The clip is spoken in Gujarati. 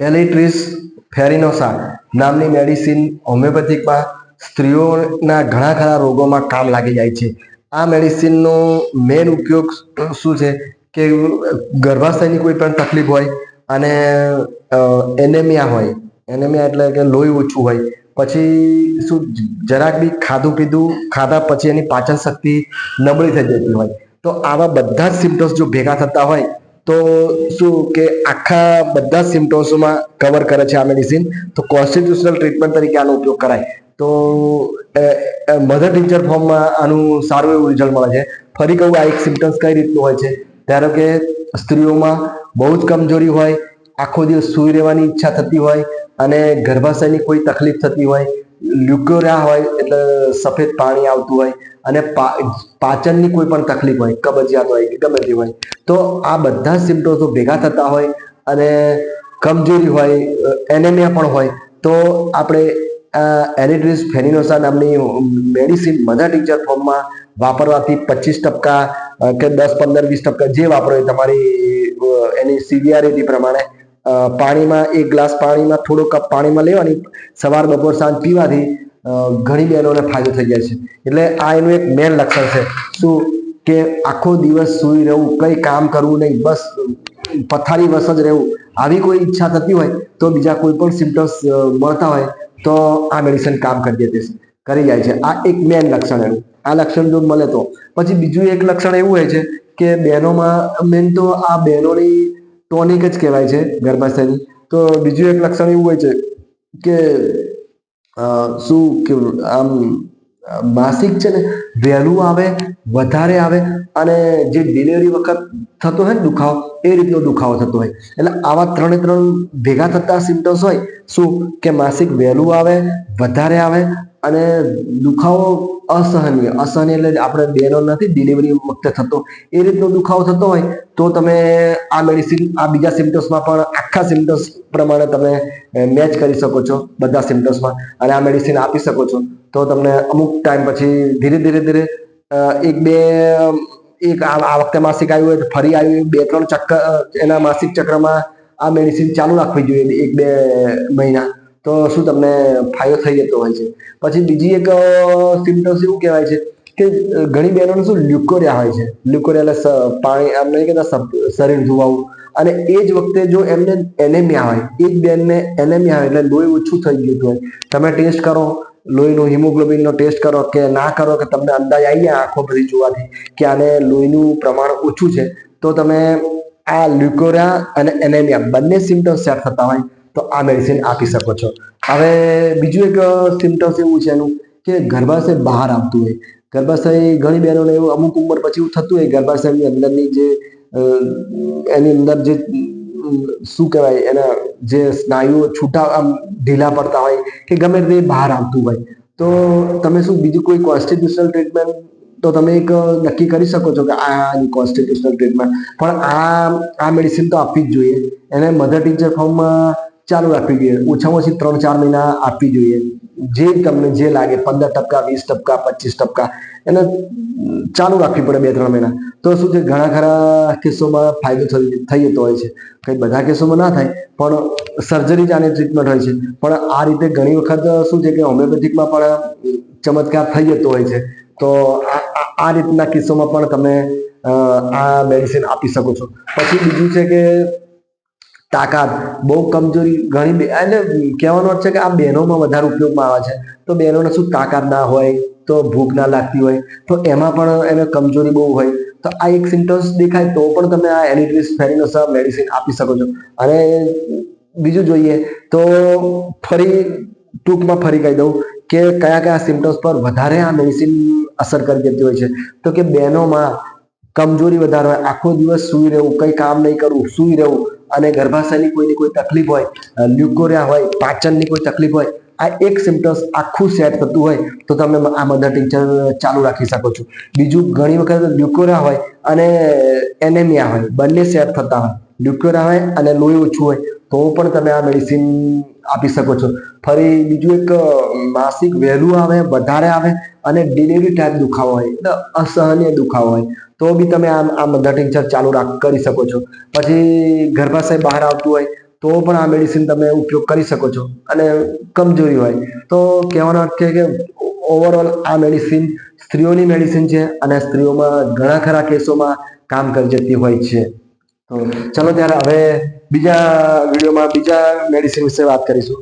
એલિટ્રિસ ફેરિનોસા નામની મેડિસિન હોમિયોપેથિકમાં સ્ત્રીઓના ઘણા ખરા રોગોમાં કામ લાગી જાય છે. આ મેડિસિનનો મેઇન ઉપયોગ શું છે કે ગર્ભાશયની કોઈ પણ તકલીફ હોય અને એનેમિયા હોય, એનેમિયા એટલે કે લોહી ઓછું હોય, પછી શું જરાક બી ખાધું પીધું ખાધા પછી એની પાચન શક્તિ નબળી થઈ જતી હોય. તો આવા બધા જ સિમ્ટમ્સ જો ભેગા થતા હોય તો શું કે આખા બધા સિમ્ટોમ્સમાં કવર કરે છે આ મેડિસિન તો કોન્સ્ટિટ્યુશનલ ટ્રીટમેન્ટ તરીકે આનો ઉપયોગ કરાય. તો મધર ટીચર ફોર્મમાં આનું સારું એવું રિઝલ્ટ મળે છે. ફરી કહું આ એક સિમ્ટમ્સ કઈ રીતનું હોય છે? ધારો કે સ્ત્રીઓમાં બહુ જ કમજોરી હોય આખો દિવસ સૂઈ રહેવાની ઈચ્છા થતી હોય અને ગર્ભાશયની કોઈ તકલીફ થતી હોય લ્યુકોરિયા હોય એટલે સફેદ પાણી આવતું હોય અને પાચનની કોઈ પણ તકલીફ હોય, કબજિયાત હોય કે ગમે તે હોય, તો આ બધા સિમ્ટમ્સો ભેગા થતા હોય અને કમજોરી હોય એનેમિયા પણ હોય, તો આપણે એરિડ્રીસ ફેનિનોસા નામની મેડિસિન મધર ટીચર ફોર્મમાં વાપરવાથી પચીસ ટકા કે દસ પંદર વીસ ટકા જે વાપરો એ તમારી એની સિવિયારિટી પ્રમાણે પાણીમાં, એક ગ્લાસ પાણીમાં થોડો કપ પાણીમાં લેવાની સવાર બપોર સાંજ પીવાથી ઘણી બહેનોને ફાયદો થઈ જાય છે. એટલે આ એનું એક મેન લક્ષણ છે. શું કે આખો દિવસ સૂઈ રહેવું, કંઈ કામ કરવું નહીં, બસ પથારી વસ જ રહેવું. આવી કોઈ ઈચ્છા થતી હોય, તો બીજા કોઈ પણ સિમ્ટમ્સ મળતા હોય, તો આ મેડિસિન કામ કરી દે કરી જાય છે. આ એક મેન લક્ષણ એનું. આ લક્ષણ જો મળે તો. પછી બીજું એક લક્ષણ એવું હોય છે કે બહેનોમાં, મેન તો આ બહેનોની ટોનિક જ કહેવાય છે ગર્ભાશયની તો બીજું એક લક્ષણ એવું હોય છે કે શું કે આમ, માસિક છે ને વહેલું આવે, વધારે આવે અને જે ડિલિવરી વખત થતો હોય ને દુખાવો, એ રીતનો દુખાવો થતો હોય. એટલે આવા ત્રણે ત્રણ ભેગા થતા સિમ્ટમ્સ હોય, શું? કે માસિક વહેલું આવે, વધારે આવે અને દુખાવો અસહનીય. અસહનીય એટલે આપણે બેનો નથી ડિલિવરી વખતે થતો. એ રીતનો દુખાવો થતો હોય, તો તમે આ મેડિસિન આ બીજા સિમ્ટમ્સમાં પણ આખા સિમ્ટમ્સ પ્રમાણે તમે મેચ કરી શકો છો, બધા સિમ્ટમ્સમાં અને આ મેડિસિન આપી શકો છો. તો તમને અમુક ટાઈમ પછી ધીરે ધીરે ધીરે એક બે, એક આ વખતે માસિક આવ્યું હોય ફરી આવ્યું બે, ત્રણ ચક્કર એના માસિક ચક્રમાં આ મેડિસિન ચાલુ રાખવી જોઈએ એક બે મહિના. તો શું તમને ફાયદો થઈ જતો હોય છે? પછી બીજી એક સિમ્ટમ્સ એવું કહેવાય છે કે ઘણી બહેનોને શું લ્યુકોરિયા હોય છે. લ્યુકોરિયા એટલે પાણી, આમ નહીં કહેતા શરીર ધોવાવું. અને એ જ વખતે જો એમને એનેમિયા હોય એ જ બેનને એનેમિયા હોય, એટલે લોહી ઓછું થઈ ગયું હોય. તમે ટેસ્ટ કરો લોહીનું હિમોગ્લોબિનનો ટેસ્ટ કરો કે ના કરો કે તમને અંદાજ આવી જાય આંખો બધી જોવાથી કે આને લોહીનું પ્રમાણ ઓછું છે, તો તમે આ લ્યુકોરિયા અને એનેમિયા બંને સિમ્ટમ્સ સેટ થતા હોય તો આ મેડિસિન આપી શકો છો. હવે બીજું એક સિમ્ટમ્સ એવું છે એનું કે ગર્ભાશય બહાર આવતું હોય. ગર્ભાશય ઘણી બહેનોને એવું અમુક ઉંમર પછી એવું થતું હોય, ગર્ભાશયની અંદરની જે એની અંદર જે શું કહેવાય, એના જે સ્નાયુઓ છૂટા આમ ઢીલા પડતા હોય કે ગમે તે બહાર આવતું હોય. તો તમે શું બીજું કોઈ કોન્સ્ટિટ્યુશનલ ટ્રીટમેન્ટ તો તમે એક નક્કી કરી શકો છો કે આ કોન્સ્ટિટ્યુશનલ ટ્રીટમેન્ટ પણ આ આ મેડિસિન તો આપવી જ જોઈએ. એને મધર ટીચર ફોર્મમાં ચાલુ રાખવી જોઈએ. ઓછામાં ઓછી ત્રણ ચાર મહિના આપવી જોઈએ. જે તમને જે લાગે, પંદર ટકા વીસ ટકા પચીસ ટકા એને ચાલુ રાખવી પડે બે ત્રણ મહિના. તો શું છે, ઘણા ખરા કેસોમાં ફાયદો થઈ જતો હોય છે. કંઈ બધા કેસોમાં ના થાય, પણ સર્જરી જ આની ટ્રીટમેન્ટ હોય છે. પણ આ રીતે ઘણી વખત શું છે કે હોમિયોપેથિકમાં પણ ચમત્કાર થઈ જતો હોય છે. તો આ રીતના કિસ્સોમાં પણ તમે આ મેડિસિન આપી શકો છો. પછી બીજું છે કે તાકાત બહુ કમજોરી ઘણી એટલે કહેવાનો અર્થ છે કે આ બહેનોમાં વધારે ઉપયોગમાં આવે છે. તો બહેનોને શું તાકાત ના હોય, તો ભૂખ ના લાગતી હોય, તો એમાં પણ એને કમજોરી બહુ હોય. તો આ એક સિમ્ટમ્સ દેખાય તો પણ તમે આ એલિટ્રિસ ફેરિનોસા મેડિસિન આપી શકો છો. અને બીજું જોઈએ તો ફરી ટૂંકમાં ફરી કહી દઉં કે કયા કયા સિમ્ટમ્સ પર વધારે આ મેડિસિન અસર કરી દેતી હોય છે. તો કે બહેનોમાં કમજોરી વધારે હોય આખો દિવસ સૂઈ રહેવું, કંઈ કામ નહીં કરવું, સૂઈ રહેવું, અને ગર્ભાશયની કોઈની કોઈ તકલીફ હોય લ્યુકોરિયા હોય, પાચનની કોઈ તકલીફ હોય, આ એક સિમ્ટમ્સ આખું સેટ થતું હોય, તો તમે આ મધર ટીચર ચાલુ રાખી શકો છો. બીજું, ઘણી વખત લ્યુકોરિયા હોય અને એનેમિયા હોય, બંને સેટ થતા હોય. લ્યુકોરિયા હોય અને લોહી ઓછું હોય, તો પણ તમે આ મેડિસિન આપી શકો છો. ફરી બીજું એક માસિક વહેલું આવે, વધારે આવે અને ડિલિવરી ટાઈપ દુખાવો હોય, એટલે અસહનીય દુખાવો હોય. તો બી તમે આ આ મધર ટિંચર ચાલુ રાખ, કરી શકો છો. પછી ગર્ભાશય બહાર આવતું હોય, તો પણ આ મેડિસિન તમે ઉપયોગ કરી શકો છો અને કમજોરી હોય. તો કહેવાનો અર્થ છે કે ઓવરઓલ આ મેડિસિન સ્ત્રીઓની મેડિસિન છે અને સ્ત્રીઓમાં ઘણા ખરા કેસોમાં કામ કરી જતી હોય છે. તો ચલો ત્યારે હવે બીજા વિડીયોમાં બીજા મેડિસિન વિશે વાત કરીશું.